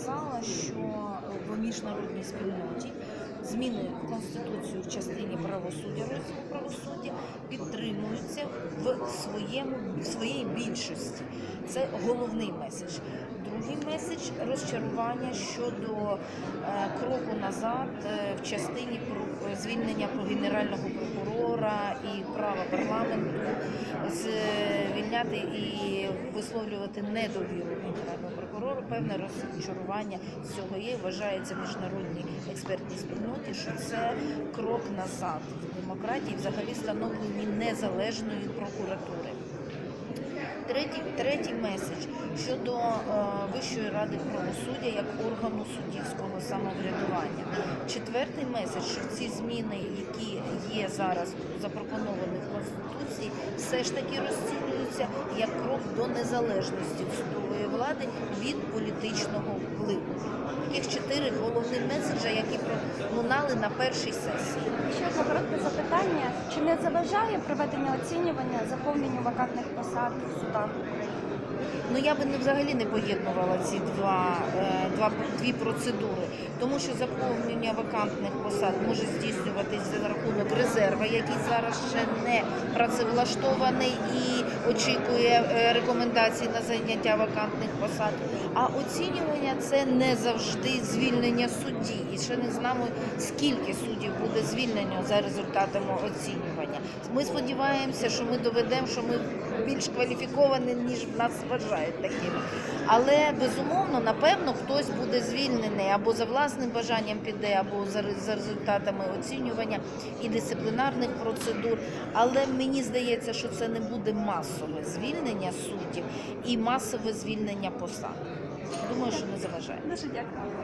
сказала, що в міжнародній спільноті зміни в конституцію в частині правосуддя розділу правосуддя підтримуються в своєму в своїй більшості. Це головний меседж. Другий меседж розчарування щодо е, кроку назад е, в частині про- звільнення про генерального прокурора парламенту звільняти і висловлювати недовіру генеральному прокурору. Певне розчарування з цього є. Вважається міжнародній експертній спільноті, що це крок назад в демократії, взагалі становленні незалежної прокуратури. Третій, третій меседж щодо е, Вищої ради правосуддя як органу суддівського самоврядування. Четвертий меседж, що ці зміни, які є зараз запропоновані все ж таки розцінюється як крок до незалежності судової влади від політичного впливу. Таких чотири головні меседжа, які пролунали на першій сесії. Ще одне коротке запитання: чи не заважає проведення оцінювання заповненню вакантних посад в судах України? Ну я би не взагалі не поєднувала ці два, е, два дві процедури, тому що заповнення вакантних посад може здійснюватись за рахунок резерва, який зараз ще не працевлаштований і очікує е, рекомендацій на заняття вакантних посад. А оцінювання це не завжди звільнення судді. І ще не знаємо, скільки суддів буде звільнено за результатами оцінювання. Ми сподіваємося, що ми доведемо, що ми більш кваліфіковані, ніж в нас вважають такими. Але безумовно, напевно, хтось буде звільнений або за власним бажанням піде, або за результатами оцінювання і дисциплінарних процедур. Але мені здається, що це не буде масове звільнення суддів і масове звільнення посад. Думаю, що не заважає. Дуже дякую.